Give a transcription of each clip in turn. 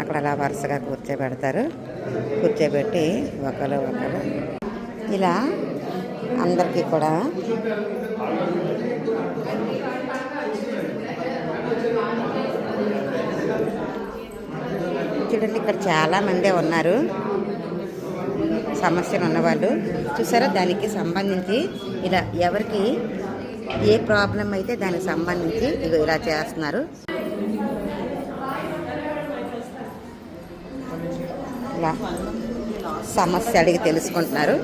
అక్కడ అలా వరుసగా కూర్చోబెడతారు. కూర్చోబెట్టి ఒకరు ఒకరు ఇలా అందరికీ కూడా చూడండి ఇక్కడ చాలా మందే ఉన్నారు. సమస్యలు ఉన్నవాళ్ళు. చూసారా దానికి సంబంధించి ఇలా ఎవరికి ఏ ప్రాబ్లం అయితే దానికి సంబంధించి ఇలా చేస్తున్నారు. ఇలా సమస్య అడిగి తెలుసుకుంటున్నారు.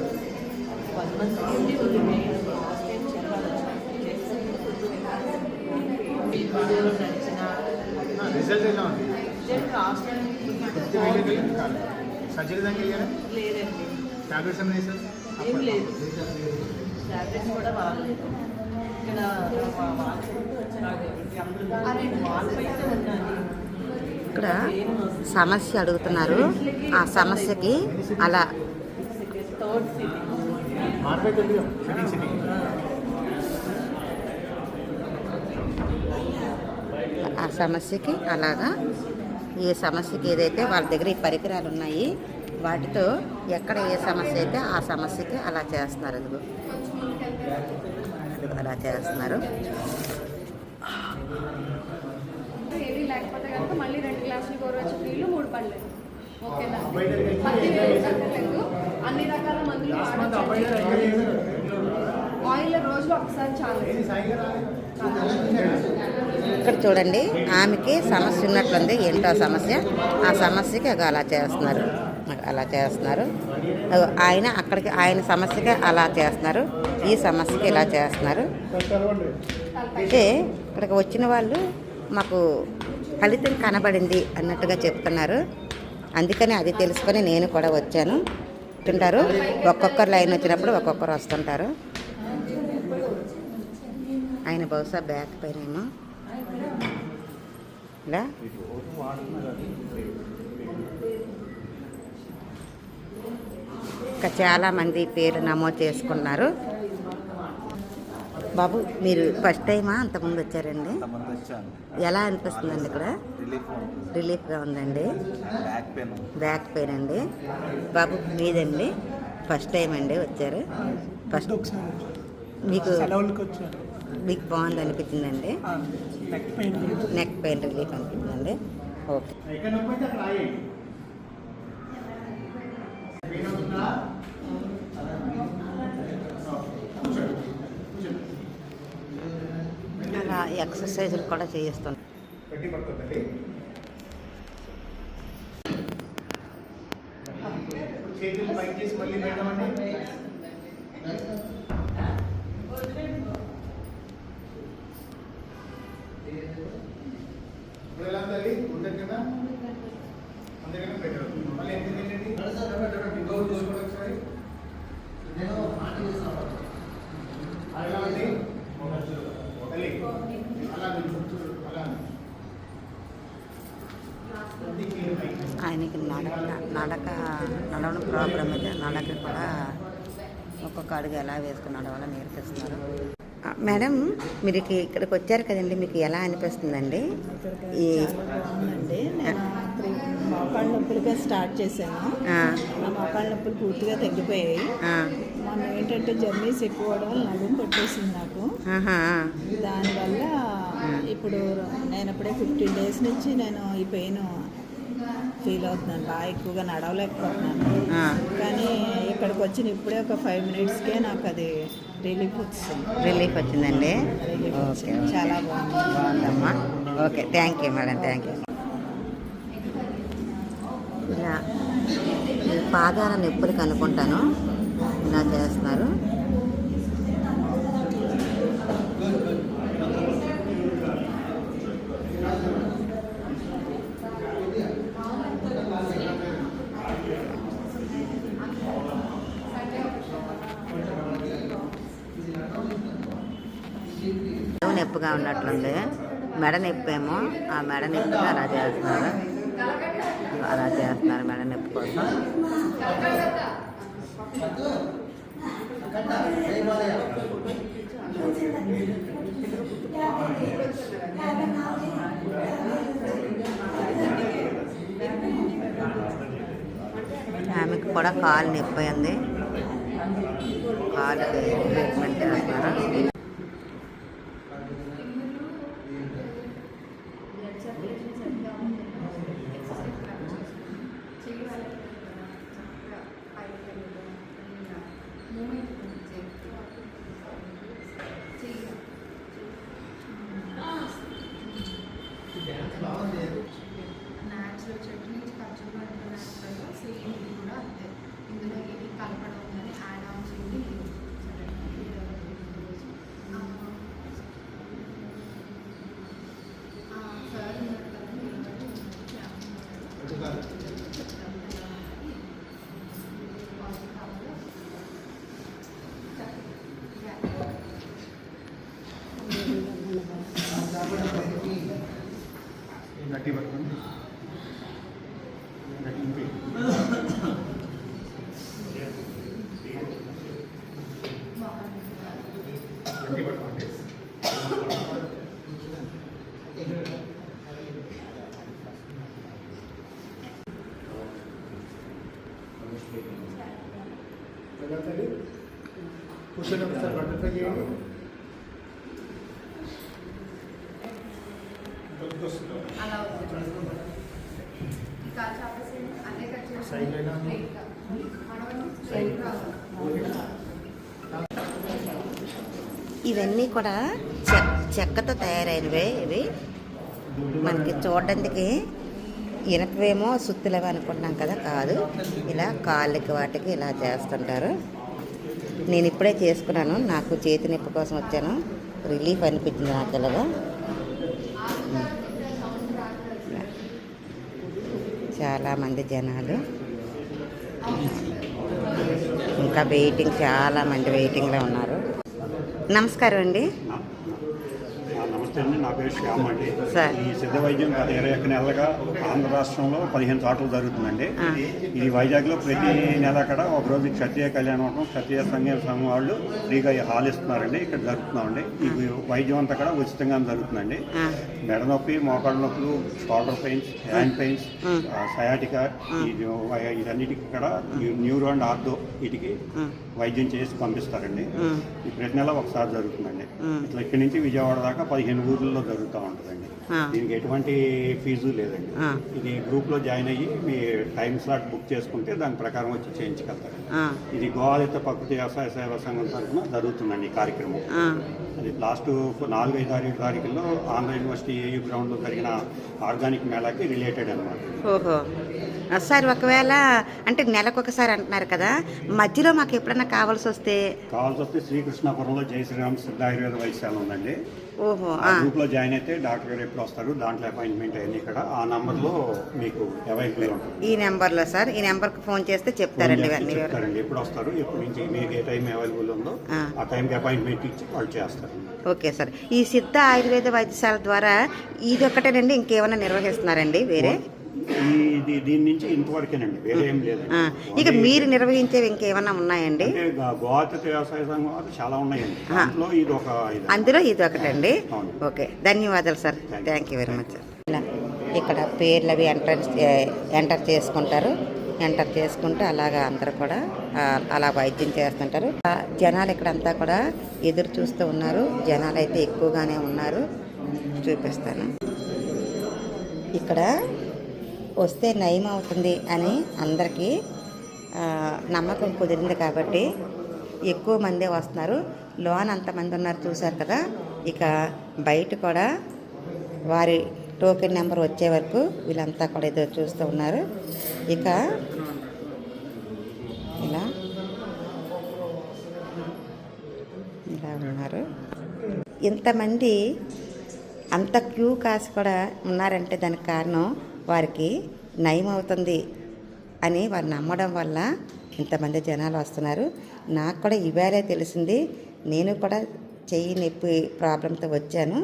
సర్జరీ వెళ్ళారా లేదండి. టాబ్లెట్స్ ఏమైనా ఏం లేదు. టాబ్లెట్స్ కూడా వాడలేదు ఇక్కడ వా- వాల్స్ వాల్పైతే ఉన్నది ఇక్కడ సమస్య అడుగుతున్నారు. ఆ సమస్యకి అలా ఆ సమస్యకి అలాగా ఏ సమస్యకి ఏదైతే వాళ్ళ దగ్గర ఈ పరికరాలు ఉన్నాయి వాటితో ఎక్కడ ఏ సమస్య అయితే ఆ సమస్యకి అలా చేస్తున్నారు. అలా చేస్తున్నారు. కనుక మళ్ళీ రెండు గ్లాసులు గోరువెచ్చని నీళ్ళు మూడు పళ్ళు ఓకేనా. అన్ని రకాల మందులు ఆయిల్ రోజులో ఒకసారి చాలు? ఇక్కడ చూడండి ఆమెకి సమస్య ఉన్నట్లుంది. ఏంటో సమస్య? ఆ సమస్యకి అగో అలా చేస్తున్నారు. అలా చేస్తున్నారు. ఆయన అక్కడికి ఆయన సమస్యకి అలా చేస్తున్నారు. ఈ సమస్యకి ఇలా చేస్తున్నారు. అయితే ఇక్కడికి వచ్చిన వాళ్ళు మాకు ఫలితం కనబడింది అన్నట్టుగా చెప్తున్నారు. అందుకని అది తెలుసుకొని నేను కూడా వచ్చాను. తింటారు ఒక్కొక్కరు లైన్ వచ్చినప్పుడు ఒక్కొక్కరు వస్తుంటారు. ఆయన బహుశా బ్యాక్ పైన ఏమో ఇలా ఇంకా చాలామంది పేరు నమోదు చేసుకున్నారు. బాబు మీరు ఫస్ట్ టైమా అంతకుముందు వచ్చారండి? ఎలా అనిపిస్తుందండి ఇక్కడ? రిలీఫ్ ఉంది. రిలీఫ్గా ఉందండి. బ్యాక్ పెయిన్ బ్యాక్ పెయిన్ అండి. బాబు మీదండి? ఫస్ట్ టైం అండి వచ్చారు. ఫస్ట్ మీకు మీకు బాగుంది అనిపించిందండి? Neck pain neck pain relief అనిపించిందండి. ఓకే ఎక్కడ నొప్పి అయితే అక్కడ ఆగేయండి. పెయిన్ అవుతుందా? కూర్చోండి. కూర్చోండి. అలా ఎక్సర్సైజులు కూడా చేయిస్తాం చేతులు పైకి చేసి మళ్ళీ పెడదామండి ఇప్పుడు ఎలా తల్లి ఉండదు కదా మళ్ళీ ఒకసారి అలా ఉంది తల్లి అలా ఉంది. అలా ఉంది. ఆయనకి నడక నడక నడవడం ప్రాబ్లం అయితే నడక కూడా ఒక్కొక్క అడుగు ఎలా వేసుకుని నడవాలో నేర్పిస్తున్నారు? మేడం మీరు ఇక- ఇక్కడికి వచ్చారు కదండి మీకు ఎలా అనిపిస్తుందండి? ఈ మోకాళ్ళ నొప్పులుగా స్టార్ట్ చేశాను. నా మోకాళ్ళ నొప్పులు పూర్తిగా తగ్గిపోయాయి. ఆ, మొన్న ఏంటంటే జర్నీస్ ఎక్కువ అవడం నడుము పట్టేసింది నాకు. దానివల్ల ఇప్పుడు నేను ఇప్పుడే ఫిఫ్టీన్ డేస్ నుంచి నేను ఈ పెయిన్ ఫీల్ అవుతున్నాను. బాగా ఎక్కువగా నడవలేకపోతున్నాను. ఆ. కానీ ఇక్కడికి వచ్చిన ఇప్పుడే ఒక ఫైవ్ మినిట్స్కే నాకు అది రిలీఫ్ వచ్చింది. రిలీఫ్ వచ్చిందండి? ఓకే చాలా బాగుంది. బాగుందమ్మా. Okay thank you madam thank you ఇలా ఈ పాదాల నొప్పులకు అనుకుంటాను ఇలా చేస్తున్నారు. నొప్పిగా ఉన్నట్లుంది. మెడ నొప్పేమో ఆ మెడ నొప్పి అలా చేస్తున్నారు. అలా చేస్తున్నారు మెడ నొప్పి కోసం. ఆమెకి కూడా కాలు నొప్పి అయింది కాలు ట్రీట్మెంట్ చేస్తున్నారు. న్యాచురల్ చట్నీ ఖర్చుగా న్యాచురల్గా సేమ్ ఇది కూడా అంతే. ఇందులో ఏది కలపడం కానీ యాడ్ ఆన్ చేయండి. సార్ ఉన్నారు కదా మీరు స్ట్రైట్ రావాలి ఇవన్నీ కూడా చె చెక్కతో తయారైనవే ఇవి. మనకి చూడడానికి ఇనపవేమో సుత్తులవి అనుకుంటున్నాం కదా కాదు. ఇలా కాళ్ళకి వాటికి ఇలా చేస్తుంటారు. నేను ఇప్పుడే చేసుకున్నాను. నాకు చేతి నొప్పి కోసం వచ్చాను. రిలీఫ్ అనిపించింది నాకు ఇలాగా చాలామంది జనాలు. ఇంకా వెయిటింగ్ చాలా మంది వెయిటింగ్లో ఉన్నారు. నమస్కారం అండి. నమస్తే అండి నా పేరు శ్యామ్ అండి. ఈ సిద్ధ వైద్యం గత ఇరవై ఒక్క నెలలుగా ఆంధ్ర రాష్ట్రంలో పదిహేను చోట్ల జరుగుతుందండి. ఇది వైజాగ్లో ప్రతి నెల అక్కడ ఒక రోజు క్షత్రియ కళ్యాణం క్షత్రియ సంఘం సంఘం వాళ్ళు ఫ్రీగా ఈ హాల్ ఇస్తున్నారండి ఇక్కడ జరుగుతున్నామండి ఈ వైద్యం అంతా కూడా ఉచితంగా జరుగుతుందండి మెడ నొప్పి మోకాళ్ళ నొప్పులు shoulder pains hand pains. Sciatica ఇది ఇదన్నిటికి కూడా న్యూరో అండ్ ఆర్థో వీటికి. వైద్యం చేసి పంపిస్తారండి. ఈ ప్రతి నెల ఒకసారి జరుగుతుందండి. ఇట్లా ఇక్కడి నుంచి విజయవాడ దాకా పదిహేను ఊర్లలో జరుగుతూ ఉంటుందండి. దీనికి ఎటువంటి ఫీజు లేదండి. ఇది గ్రూప్లో జాయిన్ అయ్యి మీ టైం స్లాట్ బుక్ చేసుకుంటే దాని ప్రకారం వచ్చి చేయించగలుగుతారు. ఆ, ఇది గోవాదిత ప్రకృతి వ్యవసాయ సేవా సంఘం తరఫున జరుగుతుందండి ఈ కార్యక్రమం. అది లాస్ట్ నాలుగైదు తారీఖు తారీఖుల్లో ఆంధ్ర యూనివర్సిటీ ఏయూ గ్రౌండ్లో జరిగిన ఆర్గానిక్ మేళాకి రిలేటెడ్ అనమాట సార్ ఒకవేళ అంటే నెలకొకసారి అంటున్నారు కదా మధ్యలో మాకు ఎప్పుడన్నా కావాల్సి వస్తే? కావాల్సి వస్తే శ్రీకృష్ణాపురంలో జై శ్రీరామ్ సిద్ధ ఆయుర్వేద వైద్యశాల ఉందండి. ఓహో గ్రూప్లో జాయిన్ అయితే డాక్టర్ గారు ఎప్పుడు వస్తారు దాంట్లో అపాయింట్మెంట్ అయ్యింది ఇక్కడ. ఆ నంబర్లో మీకు అవైలబుల్ ఉంటుంది. ఈ నెంబర్లో సార్ ఈ నెంబర్కి ఫోన్ చేస్తే చెప్తారండి ఇవన్నీ ఎప్పుడు వస్తారు ఎప్పటి నుంచి మీకు ఏ టైం అవైలబుల్ ఉందో ఆ. ఆ టైంకి అపాయింట్మెంట్ ఇచ్చి వాళ్ళు చేస్తారు. Okay sir. ఈ సిద్ధ ఆయుర్వేద వైద్యశాల ద్వారా ఇది ఒకటేనండి ఇంకేమైనా నిర్వహిస్తున్నారండి వేరే? ఇది దీని నుంచి ఇంతవరకేనండి. వేరే ఏం లేదండి. ఆ, ఇక మీరు నిర్వహించేవి ఇంకేమైనా ఉన్నాయండి? వ్యవసాయ సంఘం చాలా ఉన్నాయండి. ఆ. దాంట్లో ఇది ఒక అందులో ఇది ఒకటండి. ఓకే. ధన్యవాదాలు sir. Thank you very much ఇక్కడ పేర్లు అవి ఎంటర్ ఎంటర్ చేసుకుంటారు. ఎంటర్ చేసుకుంటూ అలాగా అందరూ కూడా అలా వైద్యం చేస్తుంటారు. జనాలు ఇక్కడంతా కూడా ఎదురు చూస్తూ ఉన్నారు. జనాలు అయితే ఎక్కువగానే ఉన్నారు. చూపిస్తాను. ఇక్కడ వస్తే నయం అవుతుంది అని అందరికీ నమ్మకం కుదిరింది కాబట్టి ఎక్కువ మందే వస్తున్నారు. లోన్ అంతమంది ఉన్నారు చూశారు కదా ఇక బయట కూడా వారి టోకెన్ నెంబర్ వచ్చే వరకు వీళ్ళంతా కూడా ఏదో చూస్తూ ఉన్నారు. ఇక ఇలా ఇలా ఉన్నారు. ఇంతమంది అంత క్యూ కాసి కూడా ఉన్నారంటే దానికి కారణం వారికి నయం అవుతుంది అని వారు నమ్మడం వల్ల ఇంతమంది జనాలు వస్తున్నారు. నాకు కూడా ఇవాళే తెలిసింది. నేను కూడా చెయ్యి నొప్పి ప్రాబ్లంతో వచ్చాను.